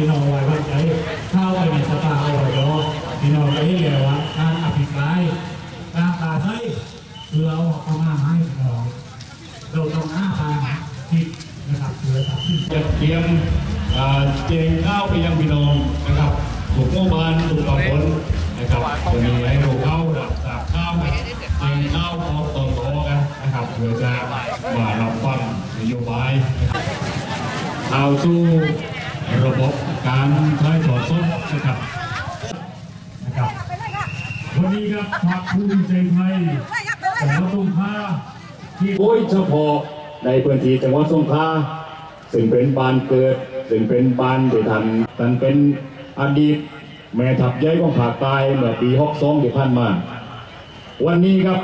พี่น้องไว้ว่าใจเข้าไปในสภาเอบจพี่น้องก็ให้แล้วว่าการอภิปรายการตาใช้คือเราเอามาให้พี่น้องเราต้องหาทางคิดนะครับเพื่อที่จะเตรียมเจงข้าวไปยัง วันนี้ครับพรรคภูมิใจไทยแต่ว่าตรงค่าที่โดยเฉพาะในพื้นที่จังหวัดสงขลาซึ่งเป็นบ้านเกิด ซึ่งเป็นบ้านที่ท่านท่านเป็นอดีตแม่ทัพใหญ่ของภาคใต้เมื่อปี62ที่ผ่านมา วันนี้ครับ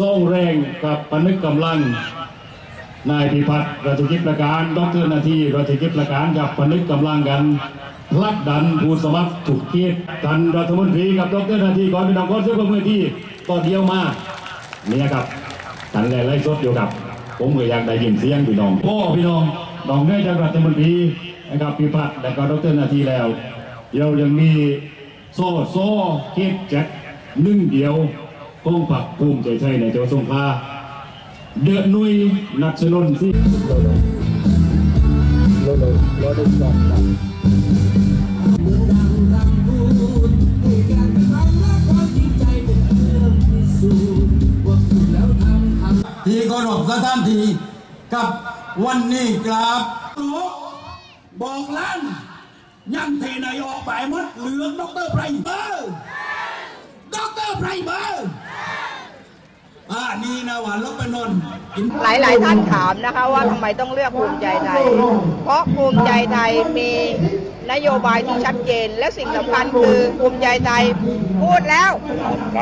ส่งแรงกับพนึกกำลังนายพิพัฒน์ราชกิจประการ ดรนาทีราชกิจประการกับพนึกกำลังกัน ผลักดันผู้สมัครถูกเกียรติท่านรัฐมนตรีกับดรนาทีก่อนเป็นน้องก้อนเสื้อมือที่ต่อเดียวมาเนี่ยครับท่านแลไล่สดอยู่กับ ผมก็อยากได้ยินเสียงพี่น้องพ่อพี่น้องน้องได้จากรัฐมนตรีนะครับพิพัฒน์และก็ดรนาทีแล้วเรายังมีโซ่โซ่เกียรติแจ็คหนึ่งเดียวคงผักภูมิใจไทยในจังหวัดสงขลาเดือดนุยนักชนนสิที่ เคารพสถานที่กับวันนี้ครับบอกล้านยังทีนายออกไปมดเหลืองดรไพรเบอร์ดรไพรเบอร์อ่านี่นะหวานลบไปนนท์กินหลายท่านถามนะคะว่าทำไมต้องเลือกภูมิใจไทย เพราะภูมิใจไทยมีนโยบายที่ชัดเจน และสิ่งสำคัญคือภูมิใจไทยพูดแล้ว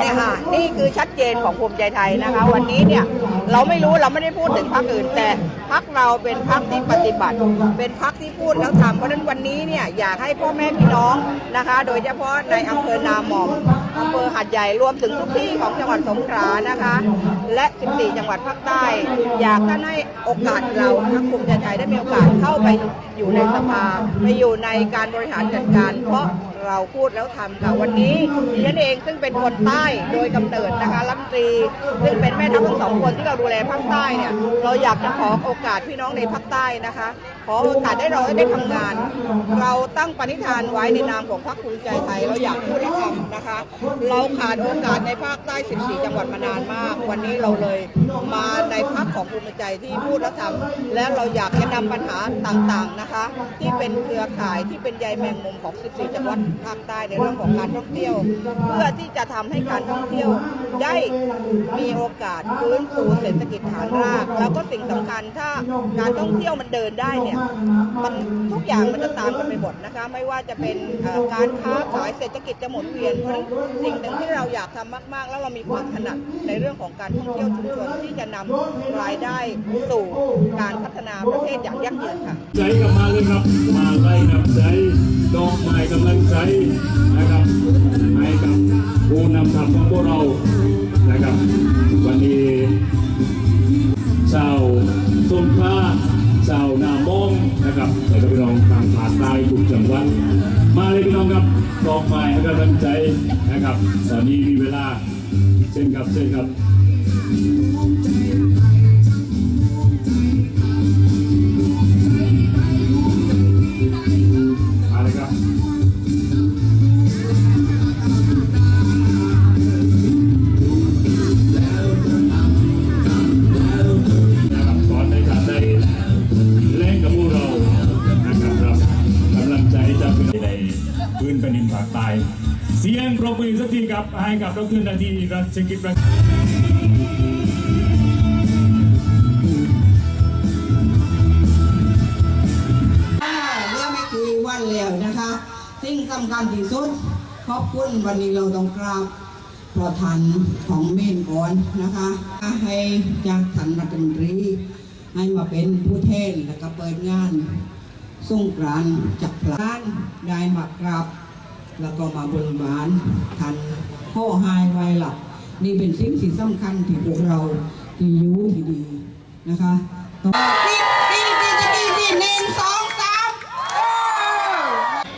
เนี่ยค่ะนี่คือชัดเจนของภูมิใจไทยนะคะ วันนี้เนี่ย เราไม่รู้เราไม่ได้พูดถึงพรรคอื่น แต่พรรคเราเป็นพรรคที่ปฏิบัติ เป็นพรรคที่พูดแล้วทำเพราะฉะนั้นวันนี้เนี่ยอยากให้พ่อแม่พี่น้องนะคะ โดยเฉพาะในอำเภอนาหม่อมอำเภอหัดใหญ่รวมถึงทุกที่ของจังหวัดสงขลานะคะ และ 14 จังหวัดภาคใต้ อยากท่านให้โอกาสเราทั้งภูมิใจไทยได้มีโอกาสเข้าไปอยู่ในสภาไปอยู่ในการบริหารจัดการ เพราะ เราพูดแล้วทำค่ะวันนี้ดิฉันเองซึ่งเป็นคนใต้โดยกำเนิดนะคะรัฐมนตรี ซึ่งเป็นแม่ทัพทั้งสองคนที่เราดูแลภาคใต้เนี่ยเราอยากจะขอโอกาสพี่น้องในภาคใต้นะคะขอโอกาสได้เราได้ทำงาน เราตั้งปณิธานไว้ในนามของพรรคภูมิใจไทย เราอยากพูดให้ทำนะคะ เราขาดโอกาสในภาคใต้ 14 จังหวัดมานานมาก วันนี้เราเลยมาในพรรคของภูมิใจที่พูดและทำและเราอยากจะนำปัญหาต่างๆนะคะ ที่เป็นเครือข่ายที่เป็นใยแมงมุมของ 14 จังหวัดภาคใต้ในเรื่องของการท่องเที่ยว เพื่อที่จะทำให้การท่องเที่ยวได้มีโอกาสฟื้นฟูเศรษฐกิจฐานราก แล้วก็สิ่งสำคัญถ้าการท่องเที่ยวมันเดินได้เนี่ยมันทุกอย่างมันจะตามกันไปหมดนะคะ ไม่ว่าจะเป็นการค้าขายเศรษฐกิจจะหมุนเวียนเพราะสิ่งหนึ่งที่เราอยากทำมาก ๆ แล้วเรามีความถนัดในเรื่องของการท่องเที่ยวชุมชนที่จะนำรายได้สู่การพัฒนาประเทศอย่างยั่งยืนค่ะใจกลับมาเลยครับมาไล่นำใจดอกไม้กำลังใจนะครับให้กับผู้นำทัพของพวกเรานะครับ วันนี้ชาวสงขลาชาวนา มงนะครับแล้วก็พี่น้องทางภาคใต้ทุกจังหวัดมาเลยพี่น้องครับดอกไม้ให้กำลังใจนะครับ ตอนนี้มีเวลาเช่นครับเช่นครับ กับดรนาทีรัชกิจประเมื่อไม่กี่วันแล้วนะคะ สิ่งสำคัญที่สุด ขอบคุณวันนี้เราต้องกราบประธานของเมนก่อนนะคะ ให้จากท่านรัฐมนตรี ให้มาเป็นผู้แทนแล้วก็เปิดงานสงกรานจักรพลานได้มากราบ แล้วก็มาบนบานทัน โค้ไฮไวหล่ะนี่เป็นสิ่งที่สำคัญที่พวกเราที่ยูที่ดีนะคะต้องตีตีตีตีตีหนึ่งสองสาม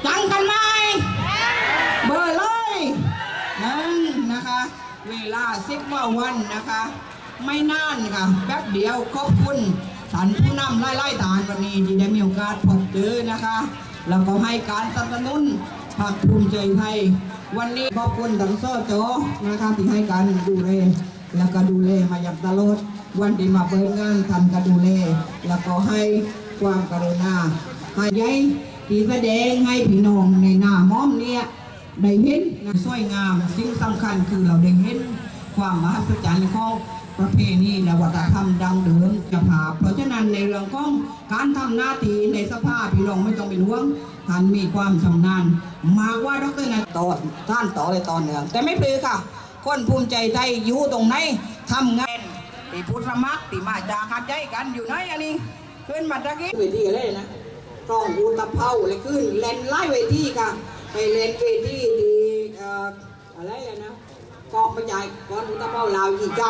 ตั้งกันไหมเบอร์เลยนั่นนะคะ เวลาสิบกว่าวันนะคะ ไม่นานค่ะแป๊บเดียวขอบคุณท่นผู้นำไล่ไล่ฐานวันนี้ที่ได้มีโอกาสพบเจอนะคะ แล้วก็ให้การสนับสนุน พรรคภูมิใจไทย วันนี้ขอบคุณทั้งโซ่โจนะคะที่ให้การดูแลแล้วก็ดูแลมาอย่างตลอดวันที่มาเปิดงานท่านก็ดูแลแล้วก็ให้ความกรุณาให้ยัยที่แสดงให้พี่น้องในหน้าม้อมเนี่ยได้เห็นสวยงามสิ่งสำคัญคือเราได้เห็นความมหัศจรรย์ของ ประเพณีและวัฒนธรรมดังเดิมจะพาเพราะฉะนั้นในเรื่องของการทำหน้าที่ในสภาพี่น้องไม่ต้องไปห่วงท่านมีความชำนาญมากว่าดรนะต่อท่านต่อเลยตอนเนืองแต่ไม่พลือค่ะ คนภูมิใจไทยอยู่ตรงไหนทำงานตีพุทธมักตีมาจากขัดใจกันอยู่ไหนอันนี้ขึ้นมาตะกี้เวทีเลยนะกล้องอูตะเภาเลยขึ้นเลนไล่เวทีค่ะไปเลนเวทีดีอะไรนะเกาะไม่ใหญ่ก้อนอุตะเป้าลาวยี่ใจ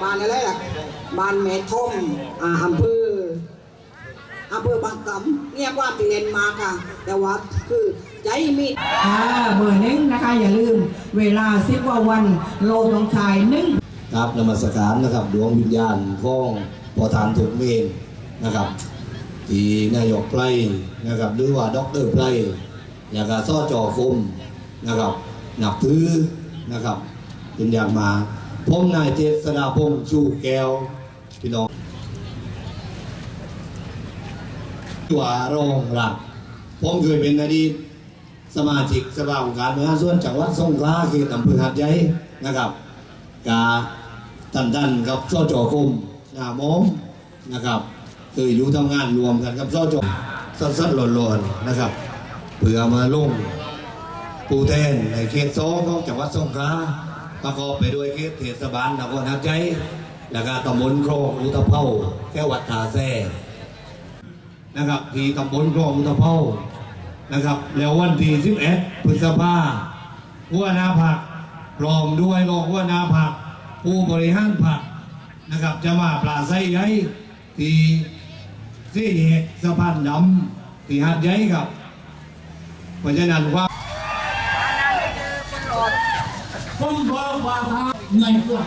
บ้านอะไรล่ะบ้านแม่ทมอ่าอำเภออำเภอบางกำเนี่ยความที่เรียนมาค่ะ แต่ว่าคือใจมีอ่าเบอร์หนึ่งนะคะอย่าลืม เวลาสิบกว่าวันโลตรงชายหนึ่งครับนมัสการนะครับดวงวิญญาณของพอทานถูกเมนนะครับ ที่นายกไพรนะครับหรือว่าด็อกเตอร์ไพรแล้วก็ซ่อจอคมนะครับหนับถือนะครับเป็นอย่างมา ผมนายเจษฎาพงษ์ชูแก้ว พี่น้องตัวรองหลักผมเคยเป็นอดีตสมาชิกสภาองค์การบริหารส่วนจังหวัดสงขลาเขตอำเภอหาดใหญ่นะครับกาตันตันกับซ่อจอคมหน้ามองนะครับเคยอยู่ทำงานรวมกันกับซ่อจอสั้นๆหล่นๆนะครับเพื่อมาลงปูแทนในเขตสองของจังหวัดสงขลา ประกอบไปด้วยเขตเทศบาลนครหัดใหญ่แล้วก็ตำบลครองอุตภเปาแค่วัดตาแซ่นะครับที่ตำบลครองอุตภเปานะครับ แล้ววันที่11พฤษภาหัวหน้าผักรองด้วยรองหัวหน้าผัก ผู้บริหารผักนะครับจะมาปลาไส้ใหญ่ที่สี่แยกสะพานดำที่หาดใหญ่ครับเพราะฉะนั้นว่า ผมบอกว่าทางในพวก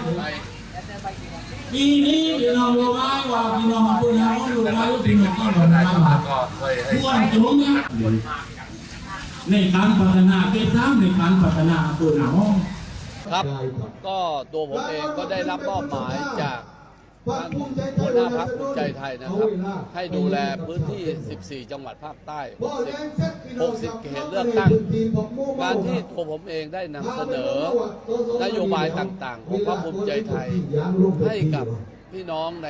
ปีนี้พี่น้องรู้ไหมว่าพี่น้องคนเรารู้ไหมว่าพี่น้องต้องทำอะไรบ้างควรจะรู้นะในการพัฒนาเป็นทางในการพัฒนาตัวหนาวครับก็ตัวผมเองก็ได้รับมอบหมายจาก ท่านหัวหน้าพักภูมิใจไทยนะครับ ให้ดูแลพื้นที่ 14 จังหวัดภาคใต้60 60 เขตเลือกตั้ง การที่ตัวผมเองได้นำเสนอนโยบายต่างๆ ของพรรคภูมิใจไทย ให้กับพี่น้องใน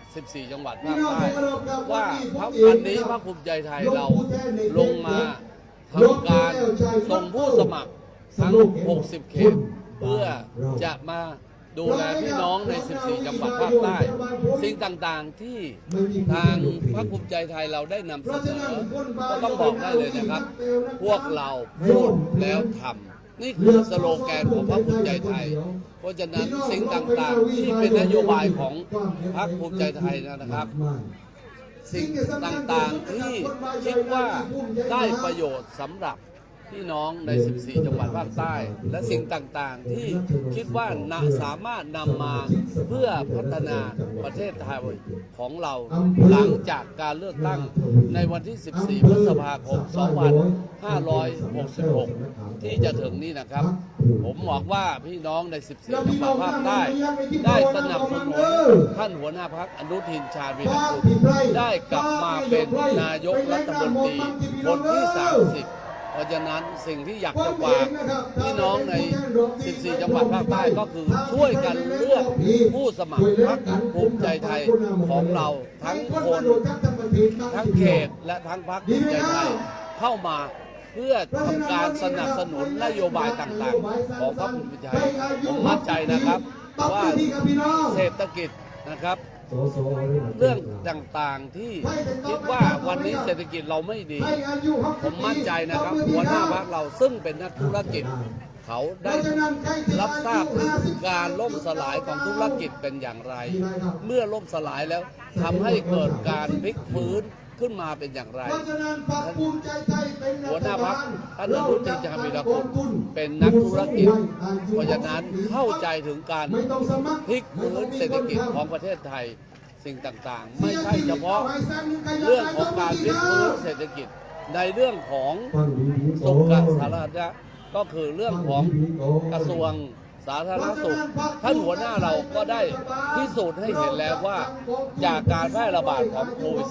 14 จังหวัดภาคใต้ว่าพรรควันนี้พรรคภูมิใจไทยเราลงมาทำการส่งผู้สมัครทั้ง 60 เขตเพื่อจะมา ดูแลพี่น้องใน 14 จังหวัดภาคใต้ สิ่งต่างๆที่ทางพรรคภูมิใจไทยเราได้นำเสนอก็ต้องบอกได้เลยนะครับ พวกเราพูดแล้วทำนี่คือสโลแกนของพรรคภูมิใจไทย เพราะฉะนั้นสิ่งต่างๆที่เป็นนโยบายของพรรคภูมิใจไทยนะครับสิ่งต่างๆที่คิดว่าได้ประโยชน์สำหรับ พี่น้องใน 14 จังหวัดภาคใต้ และสิ่งต่างๆ ที่คิดว่านะสามารถนำมาเพื่อพัฒนาประเทศไทยของเรา หลังจากการเลือกตั้งในวันที่ 14 พฤษภาคม 2566 ที่จะถึงนี้นะครับ ผมบอกว่าพี่น้องใน 14 จังหวัดภาคใต้ ได้สนับสนุนท่านหัวหน้าพักอนุทินชาญวีรกุลได้กลับมาเป็นนายกรัฐมนตรีคนที่ 30 เพราะฉะนั้นสิ่งที่อยากจะฝากพี่น้องใน 14 จังหวัดภาคใต้ก็คือช่วยกันเลือกผู้สมัครพรรคภูมิใจไทยของเราทั้งคนทั้งเขตและทั้งพรรคภูมิใจไทยเข้ามาเพื่อทำการสนับสนุนนโยบายต่างๆ ของพรรคภูมิใจไทยผมมั่นใจนะครับว่าเศรษฐกิจนะครับ เรื่องต่างๆที่คิดว่าวันนี้เศรษฐกิจเราไม่ดี ผมมั่นใจนะครับหัวหน้าพักเราซึ่งเป็นนักธุรกิจ เขาได้รับทราบการล่มสลายของธุรกิจเป็นอย่างไร เมื่อล่มสลายแล้วทำให้เกิดการพลิกฟื้น ขึ้นมาเป็นอย่างไรหัวหน้าพักพรรคท่านอนุทินชาญวีรกุลเป็นนักธุรกิจ เพราะฉะนั้นเข้าใจถึงการพลิกพื้นเศรษฐกิจของประเทศไทยสิ่งต่างๆ ไม่ใช่เฉพาะเรื่องของการพลิกพื้นเศรษฐกิจในเรื่องของสุขสาธารณะก็คือเรื่องของกระทรวง สาธารณสุขท่านหัวหน้าเราก็ได้พิสูจน์ให้เห็นแล้วว่า จากการแพร่ระบาดของโควิด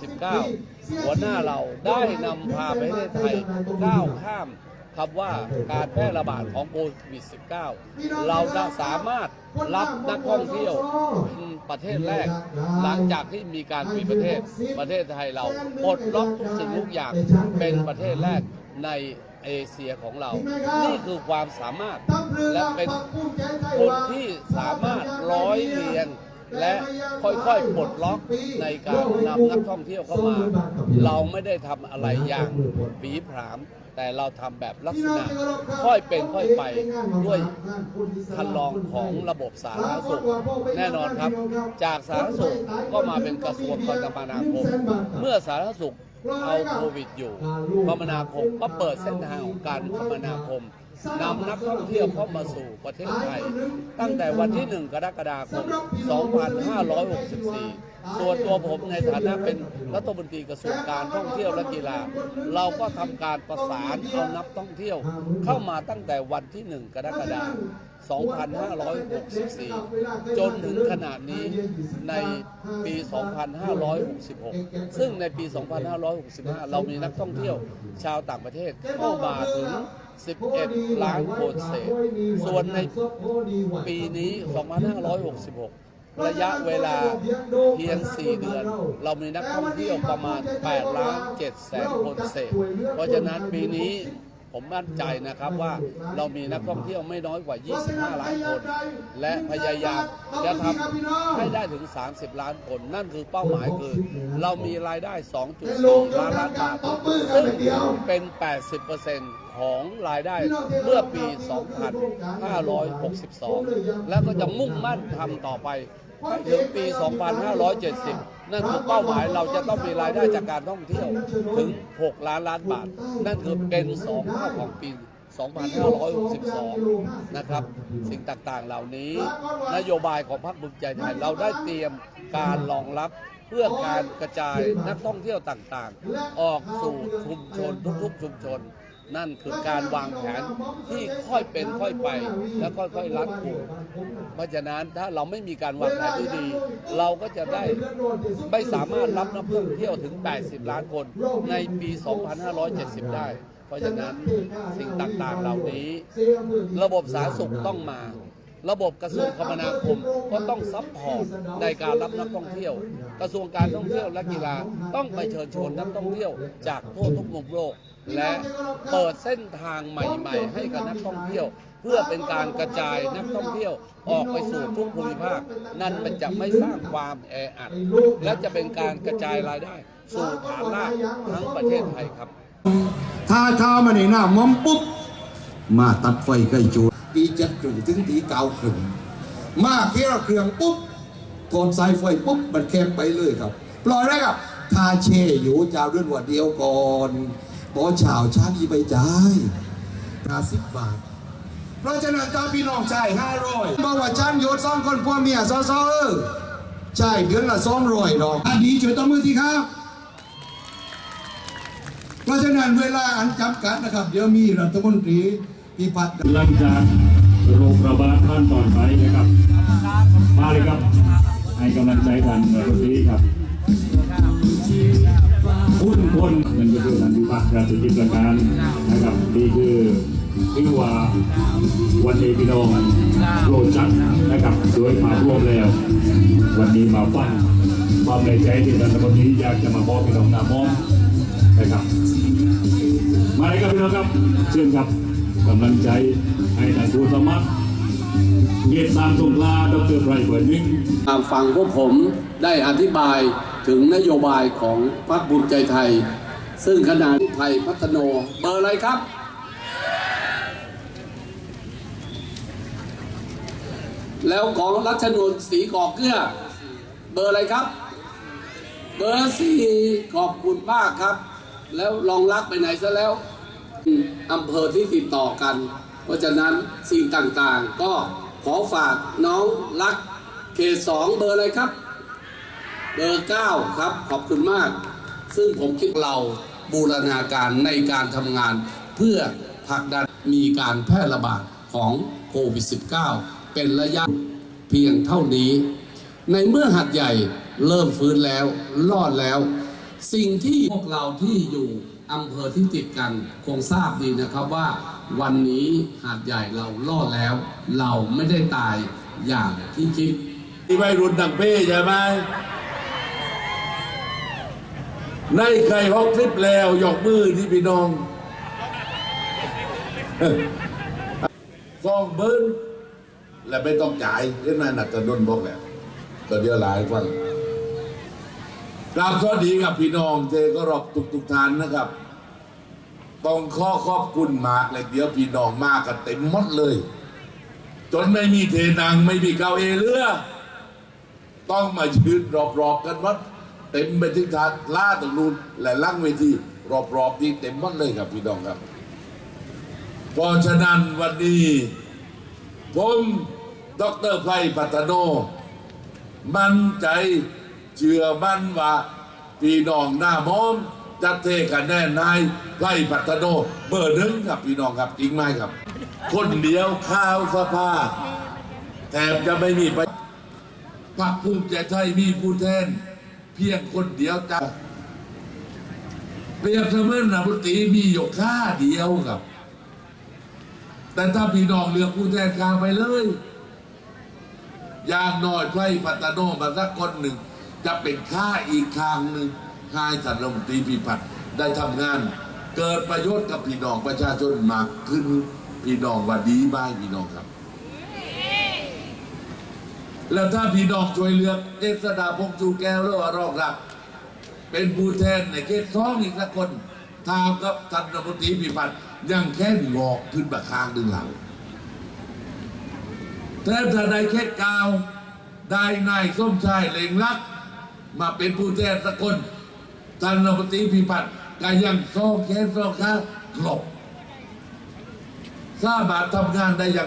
-19 หัวหน้าเราได้นำพาประเทศไทยก้าวข้ามคำว่าการแพร่ระบาดของโควิด -19 เราจะสามารถรับนักท่องเที่ยวประเทศแรก หลังจากที่มีการปิดประเทศประเทศไทยเราปลดล็อกทุกสิ่งทุกอย่างเป็นประเทศแรกใน เอเชียของเรา นี่คือความสามารถและเป็นคนที่สามารถร้อยเรียงและค่อยๆปลดล็อกในการนำนักท่องเที่ยวเข้ามา เราไม่ได้ทำอะไรอย่างผีผาม แต่เราทำแบบลักษณะ ค่อยเป็นค่อยไปด้วยคันลองของระบบสาธารณสุข แน่นอนครับ จากสาธารณสุขก็มาเป็นกระทรวงคมนาคม เมื่อสาธารณสุข เอาโควิดอยู่คมนาคมก็เปิดเส้นทางของการคมนาคมนำนักท่องเที่ยวเข้ามาสู่ประเทศไทย ตั้งแต่วันที่ 1 กรกฎาคม 2564 ส่วนตัวผมในฐานะเป็นรัฐมนตรีกระทรวงการท่องเที่ยวและกีฬา เราก็ทำการประสานเอานักท่องเที่ยว เข้ามาตั้งแต่วันที่ 1 กรกฎาคม 2564 จนถึงขนาดนี้ในปี 2566 ซึ่งในปี 2565 เรามีนักท่องเที่ยวชาวต่างประเทศเข้ามาถึง11 ล้านคนเศษ ส่วนในปีนี้ 2566 ระยะเวลาเพียง 4 เดือน เรามีนักท่องเที่ยวประมาณ8ล้าน7แสนคนเศษ เพราะฉะนั้นปีนี้ผมมั่นใจนะครับว่าเรามีนักท่องเที่ยวไม่น้อยกว่า 25 ล้านคน และพยายามจะทำให้ได้ถึง 30 ล้านคน นั่นคือเป้าหมายคือ เรามีรายได้2.2ล้านล้านบาทซึ่งเป็น 80%ของรายได้เมื่อปี 2562 แล้วก็จะมุ่งมั่นทำต่อไป ถึงปี 2570 นั่นคือเป้าหมายเราจะต้องมีรายได้จากการท่องเที่ยวถึง 6 ล้านล้านบาท นั่นคือเป็น 2 เท่าของปี 2562 นะครับ สิ่งต่างๆเหล่านี้ นโยบายของพรรคภูมิใจไทยเราได้เตรียมการรองรับเพื่อการกระจายนักท่องเที่ยวต่างๆ ออกสู่ชุมชนทุกๆชุมชน นั่นคือการวางแผนที่ค่อยเป็นค่อยไป และค่อยๆรัดกุมเพราะฉะนั้นถ้าเราไม่มีการวางแผนที่ดี เราก็จะได้ไม่สามารถรับนักท่องเที่ยวถึง 80 ล้านคนในปี 2570 ได้เพราะฉะนั้นสิ่งต่างๆเหล่านี้ ระบบสาธารณสุขต้องมา ระบบกระทรวงคมนาคมก็ต้องซัพพอร์ตในการรับนักท่องเที่ยว กระทรวงการท่องเที่ยวและกีฬาต้องไปเชิญชวนนักท่องเที่ยวจากทั่วทุกมุมโลก และเปิดเส้นทางใหม่ๆ ให้กับนักท่องเที่ยว เพื่อเป็นการกระจายนักท่องเที่ยวออกไปสู่ทุกภูมิภาค นั่นมันจะไม่สร้างความแออัด และจะเป็นการกระจายรายได้ สู่ฐานรากทั้งประเทศไทยครับ ถ้าข้าวมาในหน้ามอมปุ๊บ มาตัดไฟใกล้จูตีเจ็ดครึ่งถึงตีเก้าครึ่งมาเคี่ยวเครื่องปุ๊บถอดสายไฟปุ๊บมันแคบไปเลยครับปล่อยได้ครับถ้าเช่อยู่จ้าเรื่องวัเดียวก่อน พอเช้าชาดีไปจ่ายห้าสิบบาท เพราะฉะนั้นตาพี่น้องจ่ายห้าร้อยบอกว่าฉันโยนสองคนพ่อเมียซอซอเออจ่ายเดือนละสองร้อยดอกอันนี้ช่วยต้อมือที่ครับเพราะฉะนั้นเวลาอันจำกัดนะครับ เดี๋ยวมีรัฐมนตรีพิพัฒน์หลังจากโรคระบาดขั้นตอนไปนะครับ มาเลยครับ ให้กำลังใจกันในวันนี้ครับ คนนั่นก็คือท่านพิพัฒน์ราชกิจประการนะครับนี่คือที่ว่าวันนี้พี่น้องโรจัดนะครับโดยมาร่วมแล้ว วันนี้มาฟังความในใจที่ท่านรัฐมนตรีอยากจะมาบอกพี่น้องนามองนะครับมาเลยครับพี่น้องครับเชิญครับกำลังใจให้ท่านผู้สมัครเกียรติสามสงลาดรไพรเบิร์นิ่งตามฟังพวกผมได้อธิบาย ถึงนโยบายของพรรคภูมิใจไทย ซึ่งขณะไทยพัฒโนเบอร์อะไรครับ แล้วของรัชนนท์สีกอกเกลือเบอร์อะไรครับ เบอร์สี่ขอบคุณมากครับ แล้วลองรักไปไหนซะแล้วอำเภอที่ติดต่อกัน เพราะฉะนั้นสิ่งต่างๆ ก็ขอฝากน้องรักเขตสองเบอร์อะไรครับ เบอร์ 9 ครับ ขอบคุณมาก ซึ่งผมคิดเราบูรณาการในการทำงาน เพื่อผลักดันมีการแพร่ระบาดของโควิด -19 เป็นระยะเพียงเท่านี้ ในเมื่อหัดใหญ่เริ่มฟื้นแล้วรอดแล้ว สิ่งที่พวกเราที่อยู่อำเภอที่ติดกันคงทราบดีนะครับว่า วันนี้หาดใหญ่เรารอดแล้ว เราไม่ได้ตายอย่างที่คิดที่วัยรุ่นดังเป้ใช่ไหม ในใครฮอกคลิปแล้วยกมือที่พี่น้องฟองเบิ้ลและไม่ต้องจ่ายเรื่องนั้นนักกระดนบอกแหละตัวเดียวหลายฟังกราบสวัสดีกับพี่น้องเจก็รอบทุกทุกทานนะครับ ต้องข้อขอบคุณมากเลยเดี๋ยวพี่น้องมากกันเต็มหมดเลย จนไม่มีเทนังไม่มีเกาเอเรือ ต้องมายืนรอบๆกันวัด เต็มไปถึงทางล่าตรงนู้นและล่างเวทีรอบๆที่เต็มหมดเลยครับพี่น้องครับ เพราะฉะนั้นวันนี้ ผมดรไพปัตโน มั่นใจเชื่อมั่นว่าพี่น้องหน้ามอมจะเทคะแนนนายไพปัตโน เบอร์หนึ่งครับพี่น้องครับจริงไหมครับ คนเดียวข้าวสภาแถมจะไม่มีไปพรรคภูมิใจไทยมีผู้แทน เพียงคนเดียวจ้ะเปรียบเสมือนนายกรัฐมนตรีมีอยู่ค่าเดียวครับ แต่ถ้าพี่น้องเลือกผู้แทนกลางไปเลย อย่างน้อยไพร่ปัตโนมาสักคนหนึ่ง จะเป็นค่าอีกทางหนึ่งให้ท่านรัฐมนตรีพิพัฒน์ได้ทำงาน เกิดประโยชน์กับพี่น้องประชาชนมากขึ้นพี่น้องว่าดีไหมพี่น้องครับ แล้วถ้าพี่น้องช่วยเลือกเจษดาพงจูแก้วหรือว่ารองรับเป็นผู้แทนในเขตสองอีกสักคนทางกับท่านรัฐมนตรีพิพัฒน์ยังแค่งอกขึ้นมาข้างหนึ่งหลังแต่ถ้าในเขตกาวได้นายส้มชายเลงลัก มาเป็นผู้แทนสักคนท่านรัฐมนตรีพิพัฒน์ก็ยังโซ่แขนโซ่ขาครบสามารถทำงานได้อย่าง